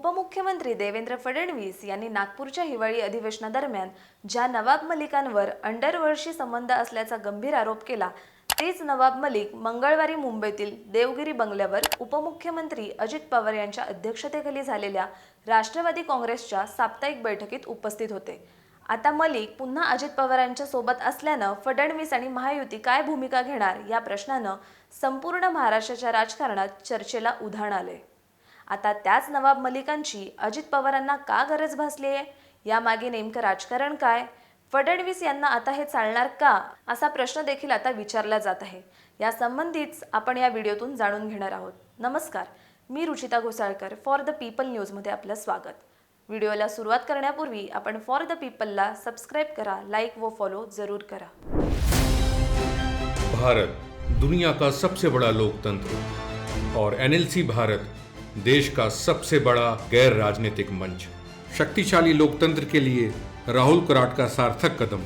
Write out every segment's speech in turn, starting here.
उपमुख्यमंत्री देवेंद्र फडणवीस यांनी नागपूरच्या हिवाळी अधिवेशनादरम्यान ज्या नवाब मलिकांवर अंडरवर्ल्डशी संबंध असल्याचा गंभीर आरोप केला तेच नवाब मलिक मंगळवारी मुंबईतील देवगिरी बंगल्यावर उपमुख्यमंत्री अजित पवार यांच्या अध्यक्षतेखाली झालेल्या राष्ट्रवादी काँग्रेसच्या साप्ताहिक बैठकीत उपस्थित होते. आता मलिक पुन्हा अजित पवारांच्या सोबत असल्यानं फडणवीस आणि महायुती काय भूमिका घेणार या प्रश्नानं संपूर्ण महाराष्ट्राच्या राजकारणात चर्चेला उधाण आले आता त्याच नवाब मलिकांची अजित पवारांना का गरज भासली आहे यामागे नेमकं राजकारण काय? फडणवीस यांना आता हे चालणार का? असा प्रश्न देखील आता विचारला जात आहे. या संबंधीच आपण या व्हिडिओतून जाणून घेणार आहोत. नमस्कार. मी Ruchita Ghosalkar for the people न्यूजमध्ये आपलं स्वागत. व्हिडिओला सुरुवात करण्यापूर्वी आपण फॉर द पीपलला सबस्क्राईब करा लाईक व फॉलो जरूर करा. भारत दुनिया का सबसे बड़ा लोकतंत्र और एनएलसी भारत देश का सबसे बड़ा गैर राजनीतिक मंच। शक्तिशाली लोकतंत्र के लिए राहुल कराट का सार्थक कदम।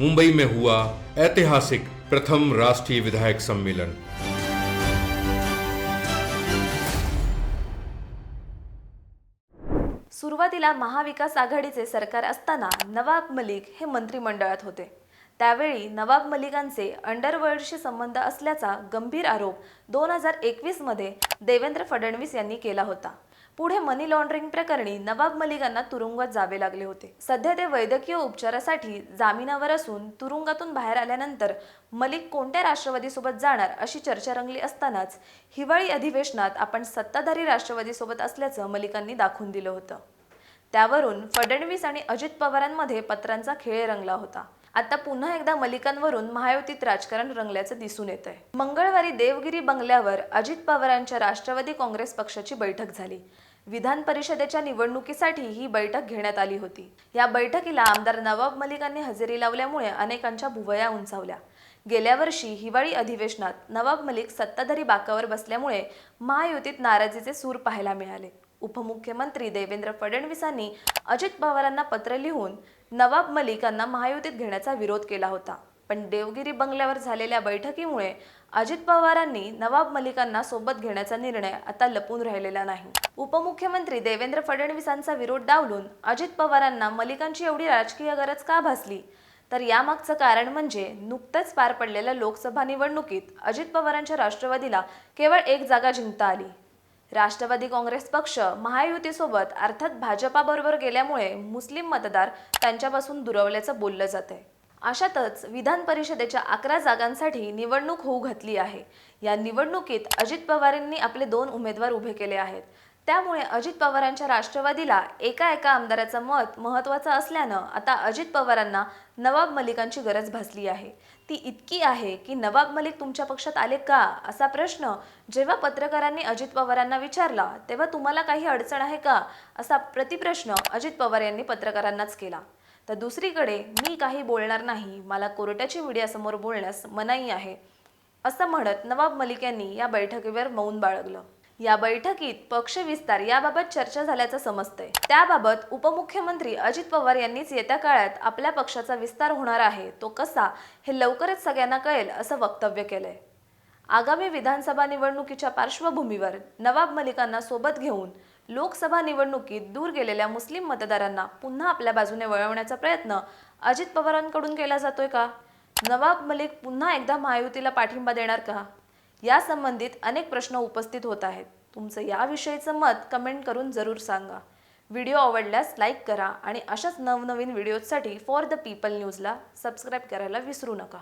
मुंबई में हुआ ऐतिहासिक प्रथम राष्ट्रीय विधायक सम्मेलन। सुरुवातीला महाविकास आघाडीचे सरकार असताना नवाब मलिक हे मंत्रिमंडळात होते. त्यावेळी नवाब मलिकांचे अंडरवर्ल्डशी संबंध असल्याचा गंभीर आरोप दोन हजार एकवीसमध्ये देवेंद्र फडणवीस यांनी केला होता. पुढे मनी लॉन्ड्रिंग प्रकरणी नवाब मलिकांना तुरुंगात जावे लागले होते. सध्या ते वैद्यकीय उपचारासाठी जामिनावर असून तुरुंगातून बाहेर आल्यानंतर मलिक कोणत्या राष्ट्रवादीसोबत जाणार अशी चर्चा रंगली असतानाच हिवाळी अधिवेशनात आपण सत्ताधारी राष्ट्रवादीसोबत असल्याचं मलिकांनी दाखवून दिलं होतं. त्यावरून फडणवीस आणि अजित पवारांमध्ये पत्रांचा खेळ रंगला होता. आता पुन्हा एकदा मलिकांवरून महायुतीत राजकारण रंगल्याचं दिसून येत आहे मंगळवारी देवगिरी बंगल्यावर अजित पवारांच्या राष्ट्रवादी काँग्रेस पक्षाची बैठक झाली. विधान परिषदेच्या निवडणुकीसाठी ही बैठक घेण्यात आली होती. या बैठकीला आमदार नवाब मलिकांनी हजेरी लावल्यामुळे अनेकांच्या भुवया उंचावल्या. गेल्या वर्षी हिवाळी अधिवेशनात नवाब मलिक सत्ताधारी बाकावर बसल्यामुळे महायुतीत नाराजीचे सूर पाहायला मिळाले. उपमुख्यमंत्री देवेंद्र फडणवीसांनी अजित पवारांना पत्र लिहून नवाब मलिकांना महायुतीत घेण्याचा विरोध केला होता. पण देवगिरी बंगल्यावर झालेल्या बैठकीमुळे अजित पवारांनी नवाब मलिकांना सोबत घेण्याचा निर्णय आता लपून राहिलेला नाही. उपमुख्यमंत्री देवेंद्र फडणवीसांचा विरोध डावलून अजित पवारांना मलिकांची एवढी राजकीय गरज का भासली? तर यामागचं कारण म्हणजे नुकतंच पार पडलेल्या लोकसभा निवडणुकीत अजित पवारांच्या राष्ट्रवादीला केवळ एक जागा जिंकता आली. राष्ट्रवादी काँग्रेस पक्ष महायुतीसोबत अर्थात भाजपाबरोबर गेल्यामुळे मुस्लिम मतदार त्यांच्यापासून दुरावल्याचं बोललं जात आहे अशातच विधान परिषदेच्या अकरा जागांसाठी निवडणूक होऊ घातली आहे. या निवडणुकीत अजित पवारांनी आपले दोन उमेदवार उभे केले आहेत. त्यामुळे अजित पवारांच्या राष्ट्रवादीला एका एका आमदाराचं मत महत्त्वाचं असल्यानं आता अजित पवारांना नवाब मलिकांची गरज भासली आहे. ती इतकी आहे की नवाब मलिक तुमच्या पक्षात आले का? असा प्रश्न जेव्हा पत्रकारांनी अजित पवारांना विचारला तेव्हा तुम्हाला काही अडचण आहे का? असा प्रतिप्रश्न अजित पवार यांनी पत्रकारांनाच केला. तर दुसरीकडे मी काही बोलणार नाही मला कोर्टाची मीडियासमोर बोलण्यास मनाई आहे असं म्हणत नवाब मलिक यांनी या बैठकीवर मौन बाळगलं. या बैठकीत पक्ष विस्तार याबाबत चर्चा झाल्याचं समजतंय. त्याबाबत उपमुख्यमंत्री अजित पवार यांनीच येत्या काळात आपल्या पक्षाचा विस्तार होणार आहे तो कसा हे लवकरच सगळ्यांना कळेल असं वक्तव्य केलंय. आगामी विधानसभा निवडणुकीच्या पार्श्वभूमीवर नवाब मलिकांना सोबत घेऊन लोकसभा निवडणुकीत दूर गेलेल्या मुस्लिम मतदारांना पुन्हा आपल्या बाजूने वळवण्याचा प्रयत्न अजित पवारांकडून केला जातोय का? नवाब मलिक पुन्हा एकदा महायुतीला पाठिंबा देणार का? या संबंधित अनेक प्रश्न उपस्थित होत आहेत. तुमचं याविषयीचं मत कमेंट करून जरूर सांगा. व्हिडिओ आवडल्यास लाईक करा आणि अशाच नवनवीन व्हिडिओजसाठी फॉर द पीपल न्यूजला सबस्क्राईब करायला विसरू नका.